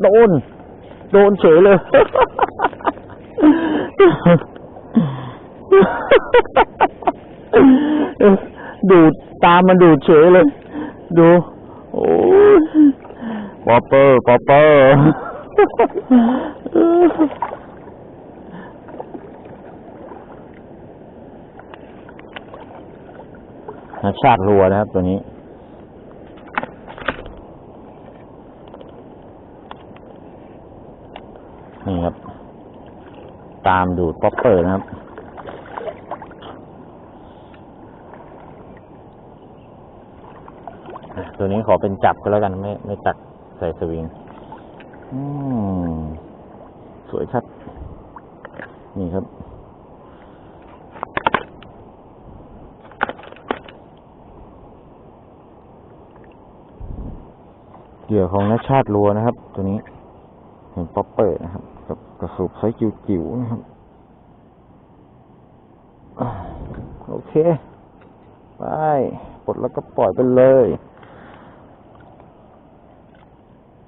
โดน โดนเฉยเลย ดูดตามมันดูดเฉยเลย ดู โอ้ปอปเปอร์ปอปเปอร์ชากรัวนะครับตัวนี้ นี่ครับ ตามดูดป๊อปเปอร์นะครับ ตัวนี้ขอเป็นจับก็แล้วกันไม่ไม่ตัดใส่สวิง อืม สวยชัด นี่ครับเหยื่อของนชาติรัวนะครับ ตัวนี้ เห็นป๊อปเปอร์นะครับกับกระสุบไซส์จิ๋วๆนะครับโอเค ไปปลดแล้วก็ปล่อยไปเลย